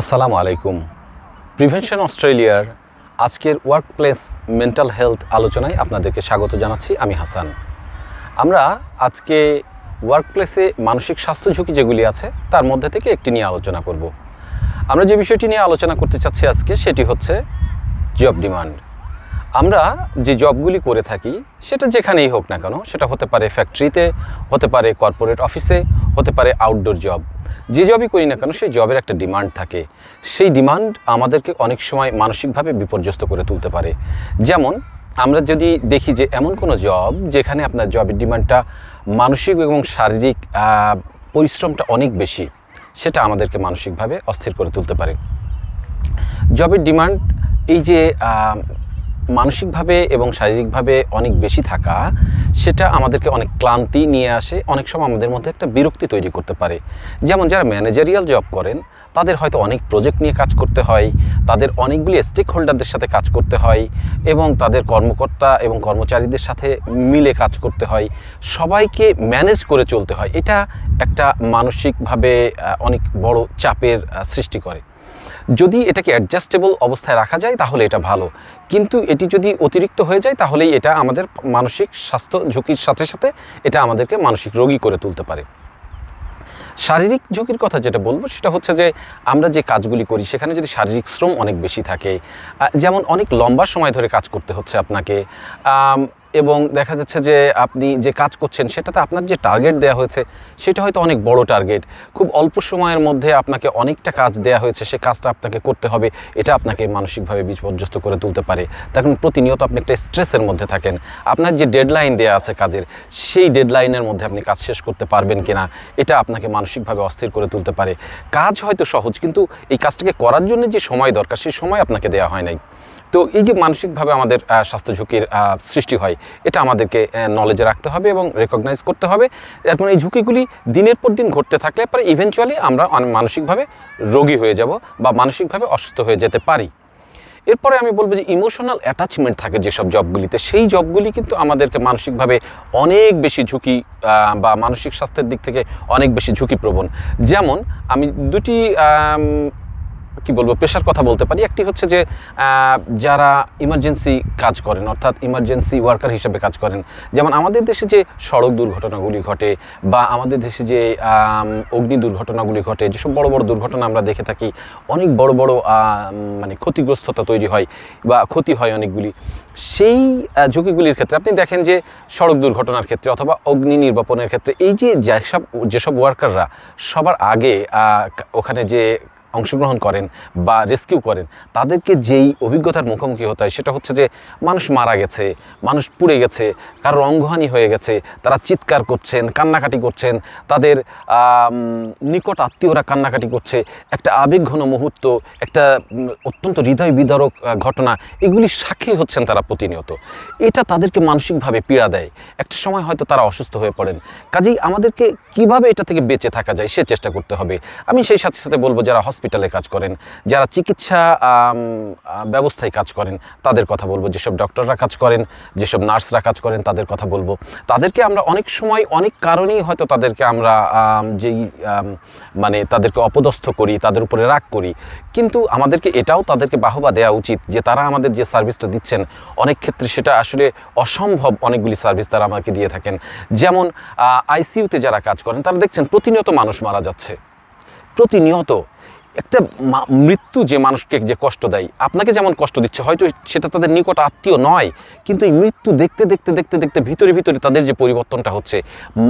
আসসালামু আলাইকুম। প্রিভেনশন অস্ট্রেলিয়ার আজকের ওয়ার্কপ্লেস মেন্টাল হেলথ আলোচনায় আপনাদেরকে স্বাগত জানাচ্ছি, আমি হাসান। আমরা আজকে ওয়ার্কপ্লেসে মানসিক স্বাস্থ্য ঝুঁকি যেগুলি আছে, তার মধ্যে থেকে একটি নিয়ে আলোচনা করব। আমরা যে বিষয়টি নিয়ে আলোচনা করতে চাচ্ছি আজকে, সেটি হচ্ছে জব ডিমান্ড আমরা যে জবগুলি করে থাকি, সেটা যেখানেই হোক না কেন, সেটা হতে পারে ফ্যাক্টরিতে হতে পারে কর্পোরেট অফিসে হতে পারে আউটডোর জব যে জবই করি না কেন, সেই জবের একটা ডিমান্ড থাকে। সেই ডিমান্ড আমাদেরকে অনেক সময় মানসিকভাবে বিপর্যস্ত করে তুলতে পারে। যেমন, আমরা যদি দেখি যে এমন কোনো জব যেখানে আপনার জবের ডিমান্ডটা মানসিক এবং শারীরিক পরিশ্রমটা অনেক বেশি, সেটা আমাদেরকে মানসিকভাবে অস্থির করে তুলতে পারে। জবের ডিমান্ড এই যে মানসিকভাবে এবং শারীরিকভাবে অনেক বেশি থাকা, সেটা আমাদেরকে অনেক ক্লান্তি নিয়ে আসে, অনেক সময় আমাদের মধ্যে একটা বিরক্তি তৈরি করতে পারে। যেমন যারা ম্যানেজারিয়াল জব করেন, তাদের হয়তো অনেক প্রজেক্ট নিয়ে কাজ করতে হয়, তাদের অনেকগুলি স্টেক হোল্ডারদের সাথে কাজ করতে হয় এবং তাদের কর্মকর্তা এবং কর্মচারীদের সাথে মিলে কাজ করতে হয়। সবাইকে ম্যানেজ করে চলতে হয়। এটা একটা মানসিকভাবে অনেক বড় চাপের সৃষ্টি করে। যদি এটাকে অ্যাডজাস্টেবল অবস্থায় রাখা যায়, তাহলে এটা ভালো। কিন্তু এটি যদি অতিরিক্ত হয়ে যায়, তাহলেই এটা আমাদের মানসিক স্বাস্থ্য ঝুঁকির সাথে সাথে এটা আমাদেরকে মানসিক রোগী করে তুলতে পারে। শারীরিক ঝুঁকির কথা যেটা বলব, সেটা হচ্ছে যে আমরা যে কাজগুলি করি, সেখানে যদি শারীরিক শ্রম অনেক বেশি থাকে যেমন অনেক লম্বা সময় ধরে কাজ করতে হচ্ছে আপনাকে এবং দেখা যাচ্ছে যে আপনি যে কাজ করছেন, সেটাতে আপনার যে টার্গেট দেওয়া হয়েছে, সেটা হয়তো অনেক বড় টার্গেট খুব অল্প সময়ের মধ্যে আপনাকে অনেকটা কাজ দেওয়া হয়েছে, সে কাজটা আপনাকে করতে হবে, এটা আপনাকে মানসিকভাবে বিপর্যস্ত করে তুলতে পারে। তখন প্রতিনিয়ত আপনি একটা স্ট্রেসের মধ্যে থাকেন। আপনার যে ডেডলাইন দেওয়া আছে কাজের, সেই ডেডলাইনের মধ্যে আপনি কাজ শেষ করতে পারবেন কিনা, এটা আপনাকে মানসিকভাবে অস্থির করে তুলতে পারে। কাজ হয়তো সহজ, কিন্তু এই কাজটাকে করার জন্য যে সময় দরকার সেই সময় আপনাকে দেওয়া হয় নাই। তো এই যে মানসিকভাবে আমাদের স্বাস্থ্য ঝুঁকির সৃষ্টি হয়, এটা আমাদেরকে নলেজে রাখতে হবে এবং রেকগনাইজ করতে হবে। এখন এই ঝুঁকিগুলি দিনের পর দিন ঘটতে থাকলে পরে ইভেনচুয়ালি আমরা মানসিকভাবে রোগী হয়ে যাব বা মানসিকভাবে অসুস্থ হয়ে যেতে পারি। এরপরে আমি বলব যে ইমোশনাল অ্যাটাচমেন্ট থাকে যেসব জবগুলিতে সেই জবগুলি কিন্তু আমাদেরকে মানসিকভাবে অনেক বেশি ঝুঁকি বা মানসিক স্বাস্থ্যের দিক থেকে অনেক বেশি ঝুঁকিপ্রবণ। যেমন আমি দুটি কি বলব, পেশার কথা বলতে পারি। একটি হচ্ছে যে যারা ইমার্জেন্সি কাজ করেন, অর্থাৎ ইমার্জেন্সি ওয়ার্কার হিসেবে কাজ করেন, যেমন আমাদের দেশে যে সড়ক দুর্ঘটনাগুলি ঘটে বা আমাদের দেশে যে অগ্নি দুর্ঘটনাগুলি ঘটে, যেসব বড় বড় দুর্ঘটনা আমরা দেখে থাকি, অনেক বড় বড় মানে ক্ষতিগ্রস্ততা তৈরি হয় বা ক্ষতি হয় অনেকগুলি। সেই ঝুঁকিগুলির ক্ষেত্রে আপনি দেখেন যে, সড়ক দুর্ঘটনার ক্ষেত্রে অথবা অগ্নি নির্বাপনের ক্ষেত্রে এই যে, যেসব যেসব ওয়ার্কাররা সবার আগে ওখানে যে অংশগ্রহণ করেন বা রেস্কিউ করেন, তাদেরকে যেই অভিজ্ঞতার মুখোমুখি হতে হয় সেটা হচ্ছে যে মানুষ মারা গেছে, মানুষ পুড়ে গেছে কারোর অঙ্গহানি হয়ে গেছে, তারা চিৎকার করছেন, কান্নাকাটি করছেন, তাদের নিকট আত্মীয়রা কান্নাকাটি করছে, একটা আবেগঘন মুহূর্ত, একটা অত্যন্ত হৃদয় বিদারক ঘটনা, এগুলি সাক্ষী হচ্ছেন তারা প্রতিনিয়ত। এটা তাদেরকে মানসিকভাবে পীড়া দেয়। একটা সময় হয়তো তারা অসুস্থ হয়ে পড়েন। কাজেই আমাদেরকে কীভাবে এটা থেকে বেঁচে থাকা যায় সে চেষ্টা করতে হবে। আমি সেই সাথে সাথে বলব, যারা হসপিটালে কাজ করেন, যারা চিকিৎসা ব্যবস্থায় কাজ করেন, তাদের কথা বলব। যেসব ডক্টররা কাজ করেন, যেসব নার্সরা কাজ করেন, তাদের কথা বলব। তাদেরকে আমরা অনেক সময় অনেক কারণেই হয়তো তাদেরকে আমরা যেই মানে তাদেরকে অপদস্থ করি, তাদের উপরে রাগ করি। কিন্তু আমাদেরকে এটাও তাদেরকে বাহবা দেওয়া উচিত যে তারা আমাদের যে সার্ভিসটা দিচ্ছেন, অনেক ক্ষেত্রে সেটা আসলে অসম্ভব অনেকগুলি সার্ভিস তারা আমাকে দিয়ে থাকেন। যেমন আইসিইউতে যারা কাজ করেন, তারা দেখছেন প্রতিনিয়ত মানুষ মারা যাচ্ছে। প্রতিনিয়ত একটা মৃত্যু যে মানুষকে যে কষ্ট দেয়, আপনাকে যেমন কষ্ট দিচ্ছে, হয়তো সেটা তাদের নিকট আত্মীয় নয়, কিন্তু এই মৃত্যু দেখতে দেখতে দেখতে দেখতে ভিতরে ভিতরে তাদের যে পরিবর্তনটা হচ্ছে,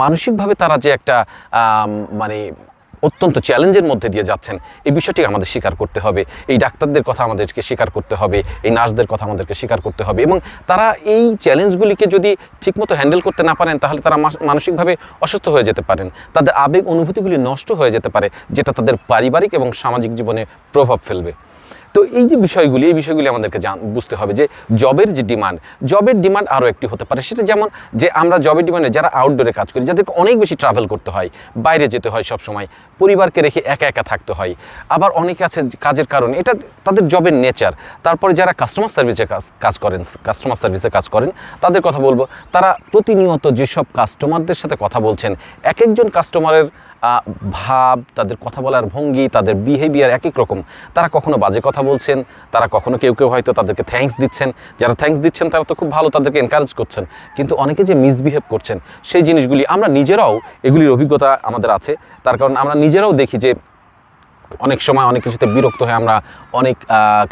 মানসিকভাবে তারা যে একটা মানে অত্যন্ত চ্যালেঞ্জের মধ্যে দিয়ে যাচ্ছেন। এই বিষয়টি আমাদের স্বীকার করতে হবে। এই ডাক্তারদের কথা আমাদেরকে স্বীকার করতে হবে। এই নার্সদের কথা আমাদেরকে স্বীকার করতে হবে এবং তারা এই চ্যালেঞ্জগুলিকে যদি ঠিকমতো হ্যান্ডেল করতে না পারেন, তাহলে তারা মানসিকভাবে অসুস্থ হয়ে যেতে পারেন। তাদের আবেগ অনুভূতিগুলি নষ্ট হয়ে যেতে পারে, যেটা তাদের পারিবারিক এবং সামাজিক জীবনে প্রভাব ফেলবে। তো এই যে বিষয়গুলি, এই বিষয়গুলি আমাদেরকে বুঝতে হবে যে জবের যে ডিমান্ড জবের ডিমান্ড আরও একটি হতে পারে। সেটা যেমন যে আমরা জবের ডিমান্ডে যারা আউটডোরে কাজ করি, যাদেরকে অনেক বেশি ট্রাভেল করতে হয়, বাইরে যেতে হয় সব সময় পরিবারকে রেখে একা একা থাকতে হয়। আবার অনেকে আছে কাজের কারণে, এটা তাদের জবের নেচার তারপরে যারা কাস্টমার সার্ভিসে কাজ কাজ করেন কাস্টমার সার্ভিসে কাজ করেন, তাদের কথা বলব, তারা প্রতিনিয়ত যেসব কাস্টমারদের সাথে কথা বলছেন এক একজন কাস্টমারের ভাব, তাদের কথা বলার ভঙ্গি, তাদের বিহেভিয়ার এক এক রকম, তারা কখনো বাজে কথা বলছেন, তারা কখনো কেউ কেউ হয়তো তাদেরকে থ্যাঙ্কস দিচ্ছেন। যারা থ্যাঙ্কস দিচ্ছেন, তারা তো খুব ভালো তাদেরকে এনকারেজ করছেন। কিন্তু অনেকে যে মিসবিহেভ করছেন, সেই জিনিসগুলি আমরা নিজেরাও, এগুলির অভিজ্ঞতা আমাদের আছে। তার কারণ আমরা নিজেরাও দেখি যে অনেক সময় অনেক কিছুতে বিরক্ত হয়ে আমরা অনেক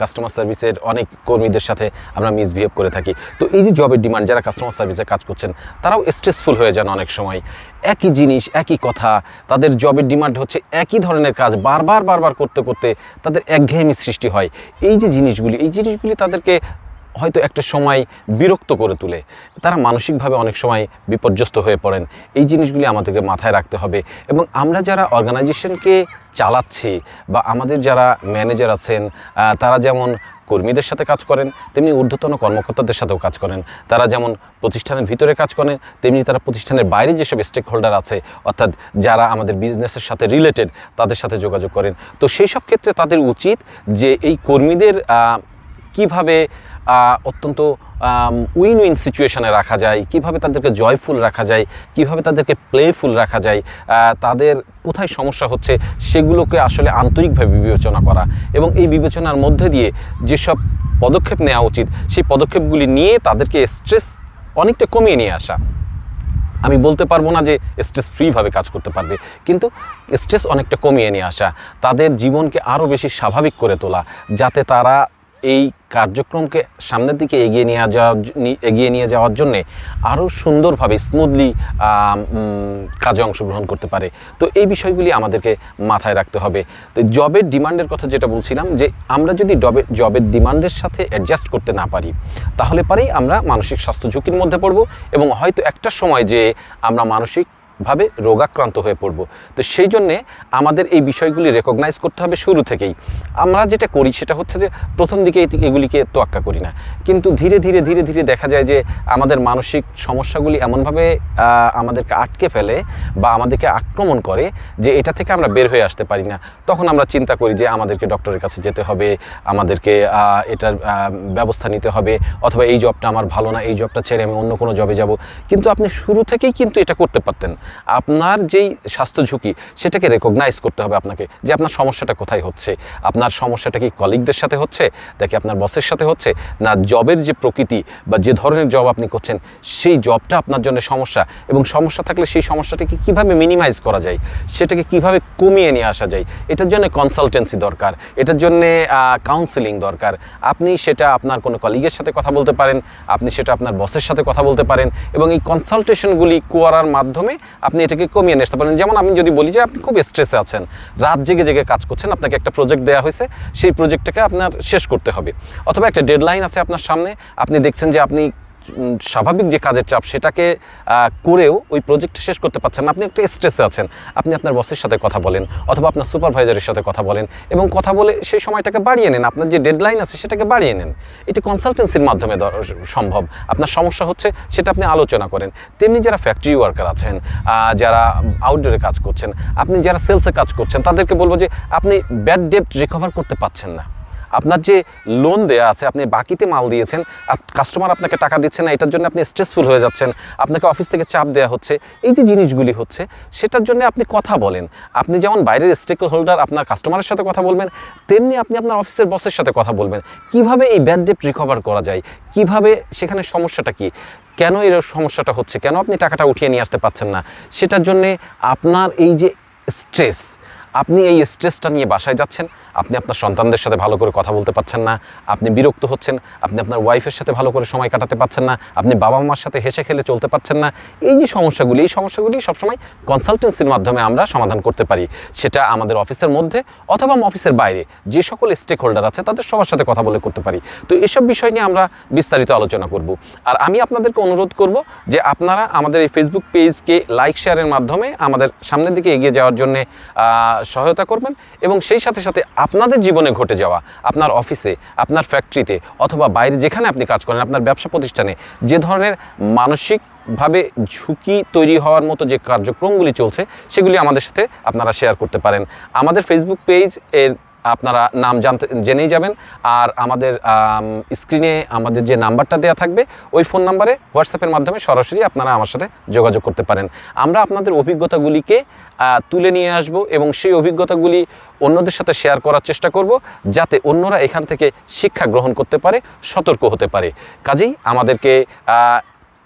কাস্টমার সার্ভিসের অনেক কর্মীদের সাথে আমরা মিসবিহেভ করে থাকি। তো এই যে জবের ডিমান্ড যারা কাস্টমার সার্ভিসে কাজ করছেন, তারাও স্ট্রেসফুল হয়ে যান অনেক সময়। একই জিনিস, একই কথা, তাদের জবের ডিমান্ড হচ্ছে একই ধরনের কাজ, বারবার বারবার করতে করতে তাদের একঘেয়েমি সৃষ্টি হয়। এই যে জিনিসগুলি, এই জিনিসগুলি তাদেরকে হয়তো একটা সময় বিরক্ত করে তোলে। তারা মানসিকভাবে অনেক সময় বিপর্যস্ত হয়ে পড়েন। এই জিনিসগুলি আমাদেরকে মাথায় রাখতে হবে এবং আমরা যারা অর্গানাইজেশনকে চালাচ্ছি বা আমাদের যারা ম্যানেজার আছেন তারা যেমন কর্মীদের সাথে কাজ করেন, তেমনি ঊর্ধ্বতন কর্মকর্তাদের সাথেও কাজ করেন। তারা যেমন প্রতিষ্ঠানের ভিতরে কাজ করেন, তেমনি তারা প্রতিষ্ঠানের বাইরে যেসব স্টেক হোল্ডার আছে, অর্থাৎ যারা আমাদের বিজনেসের সাথে রিলেটেড তাদের সাথে যোগাযোগ করেন। তো সেই সব ক্ষেত্রে তাদের উচিত যে এই কর্মীদের কীভাবে অত্যন্ত উইন উইন সিচুয়েশনে রাখা যায়, কীভাবে তাদেরকে জয়ফুল রাখা যায়, কীভাবে তাদেরকে প্লেফুল রাখা যায় তাদের কোথায় সমস্যা হচ্ছে, সেগুলোকে আসলে আন্তরিকভাবে বিবেচনা করা এবং এই বিবেচনার মধ্যে দিয়ে যেসব পদক্ষেপ নেওয়া উচিত, সেই পদক্ষেপগুলি নিয়ে তাদেরকে স্ট্রেস অনেকটা কমিয়ে নিয়ে আসা। আমি বলতে পারব না যে স্ট্রেস ফ্রিভাবে কাজ করতে পারবে, কিন্তু স্ট্রেস অনেকটা কমিয়ে নিয়ে আসা, তাদের জীবনকে আরও বেশি স্বাভাবিক করে তোলা, যাতে তারা এই কার্যক্রমকে সামনের দিকে এগিয়ে নিয়ে যাওয়ার এগিয়ে নিয়ে যাওয়ার জন্যে আরও সুন্দরভাবে স্মুথলি কাজে অংশগ্রহণ করতে পারে। তো এই বিষয়গুলি আমাদেরকে মাথায় রাখতে হবে। তো জবের ডিমান্ডের কথা যেটা বলছিলাম, যে আমরা যদি জবের জবের ডিমান্ডের সাথে অ্যাডজাস্ট করতে না পারি, তাহলে পারেই আমরা মানসিক স্বাস্থ্য ঝুঁকির মধ্যে পড়ব এবং হয়তো একটা সময় যে আমরা মানসিক ভাবে রোগাক্রান্ত হয়ে পড়ব। তো সেই জন্যে আমাদের এই বিষয়গুলি রেকগনাইজ করতে হবে শুরু থেকেই। আমরা যেটা করি সেটা হচ্ছে যে প্রথম দিকে এগুলিকে তোয়াক্কা করি না। কিন্তু ধীরে ধীরে ধীরে ধীরে দেখা যায় যে আমাদের মানসিক সমস্যাগুলি এমনভাবে আমাদেরকে আটকে ফেলে বা আমাদেরকে আক্রমণ করে যে এটা থেকে আমরা বের হয়ে আসতে পারি না। তখন আমরা চিন্তা করি যে আমাদেরকে ডক্টরের কাছে যেতে হবে, আমাদেরকে এটার ব্যবস্থা নিতে হবে, অথবা এই জবটা আমার ভালো না, এই জবটা ছেড়ে আমি অন্য কোনো জবে যাব। কিন্তু আপনি শুরু থেকেই কিন্তু এটা করতে পারতেন। আপনার যেই স্বাস্থ্য ঝুঁকি, সেটাকে রেকগনাইজ করতে হবে আপনাকে যে আপনার সমস্যাটা কোথায় হচ্ছে। আপনার সমস্যাটা কি কলিগদের সাথে হচ্ছে, নাকি আপনার বসের সাথে হচ্ছে, না জবের যে প্রকৃতি বা যে ধরনের জব আপনি করছেন, সেই জবটা আপনার জন্য সমস্যা এবং সমস্যা থাকলে সেই সমস্যাটাকে কীভাবে মিনিমাইজ করা যায়, সেটাকে কীভাবে কমিয়ে নিয়ে আসা যায়, এটার জন্য কনসালটেন্সি দরকার, এটার জন্য কাউন্সিলিং দরকার। আপনি সেটা আপনার কোনো কলিগের সাথে কথা বলতে পারেন, আপনি সেটা আপনার বসের সাথে কথা বলতে পারেন এবং এই কনসালটেশনগুলি করার মাধ্যমে আপনি এটাকে কমিয়ে নিয়ে আসতে পারেন। যেমন আমি যদি বলি যে আপনি খুব স্ট্রেসে আছেন, রাত জেগে জেগে কাজ করছেন, আপনাকে একটা প্রজেক্ট দেওয়া হয়েছে, সেই প্রজেক্টটাকে আপনার শেষ করতে হবে। অথবা একটা ডেডলাইন আছে আপনার সামনে, আপনি দেখছেন যে আপনি স্বাভাবিক যে কাজের চাপ সেটাকে করেও ওই প্রজেক্ট শেষ করতে পারছেন না। আপনি একটা স্ট্রেসে আছেন। আপনি আপনার বসের সাথে কথা বলেন অথবা আপনার সুপারভাইজারের সাথে কথা বলেন এবং কথা বলে সেই সময়টাকে বাড়িয়ে নেন। আপনার যে ডেডলাইন আছে সেটাকে বাড়িয়ে নেন। এটি কনসালটেন্সির মাধ্যমে সম্ভব। আপনার সমস্যা হচ্ছে সেটা আপনি আলোচনা করেন। তেমনি যারা ফ্যাক্টরি ওয়ার্কার আছেন যারা আউটডোরে কাজ করছেন, আপনি যারা সেলসে কাজ করছেন, তাদেরকে বলব যে আপনি ব্যাড ডেপ্ট রিকভার করতে পারছেন না। আপনার যে লোন দেয়া আছে, আপনি বাকিতে মাল দিয়েছেন কাস্টমার আপনাকে টাকা দিচ্ছে না, এটার জন্য আপনি স্ট্রেসফুল হয়ে যাচ্ছেন, আপনাকে অফিস থেকে চাপ দেওয়া হচ্ছে, এই যে জিনিসগুলি হচ্ছে, সেটার জন্য আপনি কথা বলেন। আপনি যেমন বাইরের স্টেক হোল্ডার আপনার কাস্টমারের সাথে কথা বলবেন, তেমনি আপনি আপনার অফিসের বসের সাথে কথা বলবেন। কীভাবে এই ব্যাড ডেপ রিকভার করা যায়? কীভাবে সেখানে সমস্যাটা কি? কেন এর সমস্যাটা হচ্ছে? কেন আপনি টাকাটা উঠিয়ে নিয়ে আসতে পারছেন না? সেটার জন্যে আপনার এই যে স্ট্রেস আপনি এই স্ট্রেসটা নিয়ে বাসায় যাচ্ছেন, আপনি আপনার সন্তানদের সাথে ভালো করে কথা বলতে পারছেন না, আপনি বিরক্ত হচ্ছেন, আপনি আপনার ওয়াইফের সাথে ভালো করে সময় কাটাতে পারছেন না, আপনি বাবা মার সাথে হেসে খেলে চলতে পারছেন না, এই যে সমস্যাগুলি, এই সমস্যাগুলি সবসময় কনসালটেন্সির মাধ্যমে আমরা সমাধান করতে পারি। সেটা আমাদের অফিসের মধ্যে অথবা অফিসের বাইরে, যে সকল স্টেক হোল্ডার আছে তাদের সবার সাথে কথা বলে করতে পারি। তো এসব বিষয় নিয়ে আমরা বিস্তারিত আলোচনা করব। আর আমি আপনাদেরকে অনুরোধ করব যে আপনারা আমাদের এই ফেসবুক পেজকে লাইক শেয়ারের মাধ্যমে আমাদের সামনের দিকে এগিয়ে যাওয়ার জন্য সহায়তা করবেন এবং সেই সাথে সাথে আপনাদের জীবনে ঘটে যাওয়া আপনার অফিসে, আপনার ফ্যাক্টরিতে অথবা বাইরে যেখানে আপনি কাজ করেন, আপনার ব্যবসা প্রতিষ্ঠানে যে ধরনের মানসিকভাবে ঝুঁকি তৈরি হওয়ার মতো যে কার্যক্রমগুলি চলছে, সেগুলি আমাদের সাথে আপনারা শেয়ার করতে পারেন। আমাদের ফেসবুক পেজ এর আপনারা নাম জানতে, জেনেই যাবেন। আর আমাদের স্ক্রিনে আমাদের যে নাম্বারটা দেওয়া থাকবে, ওই ফোন নাম্বারে হোয়াটসঅ্যাপের মাধ্যমে সরাসরি আপনারা আমার সাথে যোগাযোগ করতে পারেন। আমরা আপনাদের অভিজ্ঞতাগুলিকে তুলে নিয়ে আসব এবং সেই অভিজ্ঞতাগুলি অন্যদের সাথে শেয়ার করার চেষ্টা করব, যাতে অন্যরা এখান থেকে শিক্ষা গ্রহণ করতে পারে, সতর্ক হতে পারে। কাজেই আমাদেরকে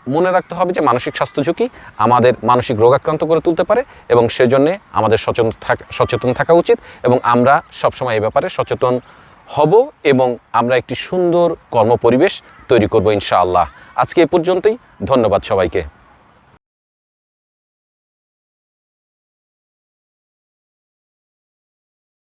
মনে রাখতে হবে যে মানসিক স্বাস্থ্য ঝুঁকি আমাদের মানসিক রোগাক্রান্ত করে তুলতে পারে এবং সেজন্যে আমাদের সচেতন থাকা সচেতন থাকা উচিত এবং আমরা সবসময় এই ব্যাপারে সচেতন হব এবং আমরা একটি সুন্দর কর্মপরিবেশ তৈরি করব ইনশাআল্লাহ। আজকে এ পর্যন্তই। ধন্যবাদ সবাইকে।